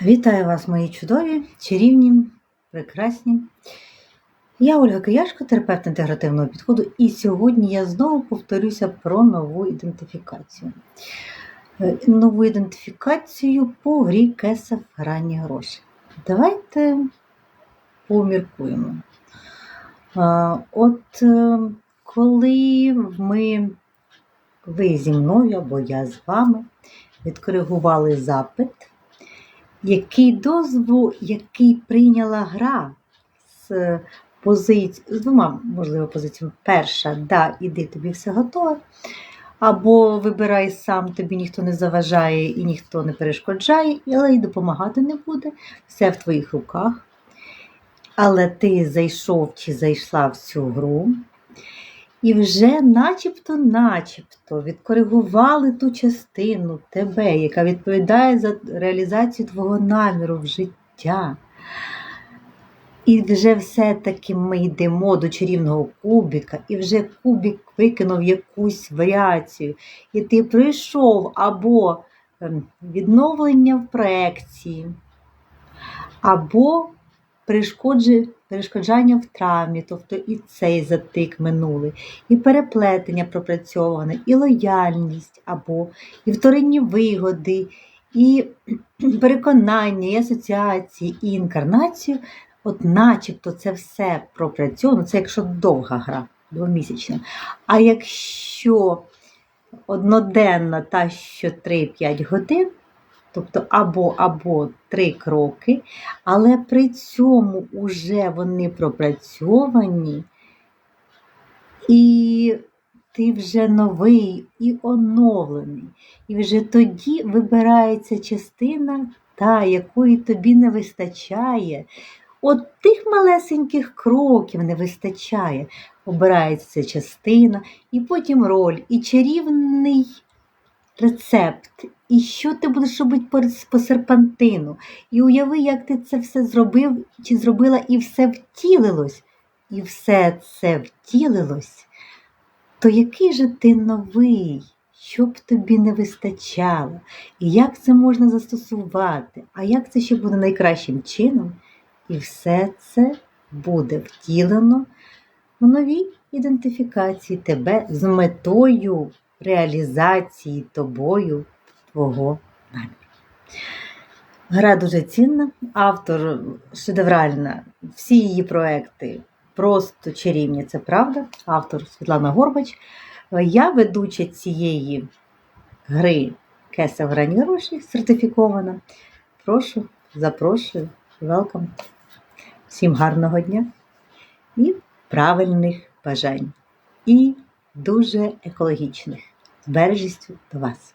Вітаю вас, мої чудові, чарівні, прекрасні. Я Ольга Кияшко, терапевт інтегративного підходу, і сьогодні я знову повторюся про нову ідентифікацію. Е, Нову ідентифікацію по грі Кесов грані гроші. Давайте поміркуємо. От е, коли ми, ви зі мною або я з вами відкоригували запит, який дозвол, який прийняла гра з позицій, з двома, можливо, позиціями. Перша, да, іди, тобі все готове. Або вибирай сам, тобі ніхто не заважає і ніхто не перешкоджає, але й допомагати не буде. Все в твоїх руках. Але ти зайшов чи зайшла в цю гру, і вже начебто, начебто відкоригували ту частину тебе, яка відповідає за реалізацію твого наміру в життя. І вже все-таки ми йдемо до чарівного кубіка, і вже кубік викинув якусь варіацію. І ти прийшов або ем, відновлення в проекції, або перешкоджання в травмі, тобто і цей затик минулий, і переплетення пропрацьоване, і лояльність, або і вторинні вигоди, і переконання, і асоціації, і інкарнацію. От начебто це все пропрацьовано, це якщо довга гра, двомісячна. А якщо одноденна та що 3-5 годин, тобто або або 3 кроки, але при цьому вже вони пропрацьовані, і ти вже новий і оновлений. І вже тоді вибирається частина, та, якої тобі не вистачає. От тих малесеньких кроків не вистачає. Обирається частина, і потім роль, і чарівний рецепт, і що ти будеш робити по, серпантину. І уяви, як ти це все зробив чи зробила, і все втілилось. І все це втілилось, то який же ти новий? Що б тобі не вистачало, і як це можна застосувати, а як це ще буде найкращим чином? І все це буде втілено в новій ідентифікації тебе з метою реалізації тобою твого наміру. Гра дуже цінна, автор шедевральна, всі її проекти просто чарівні, це правда. Автор Світлана Горбач. Я ведуча цієї гри Кеса в сертифікована. Прошу, запрошую, welcome. Всім гарного дня і правильних бажань. І дуже екологічних. З бережістю до вас.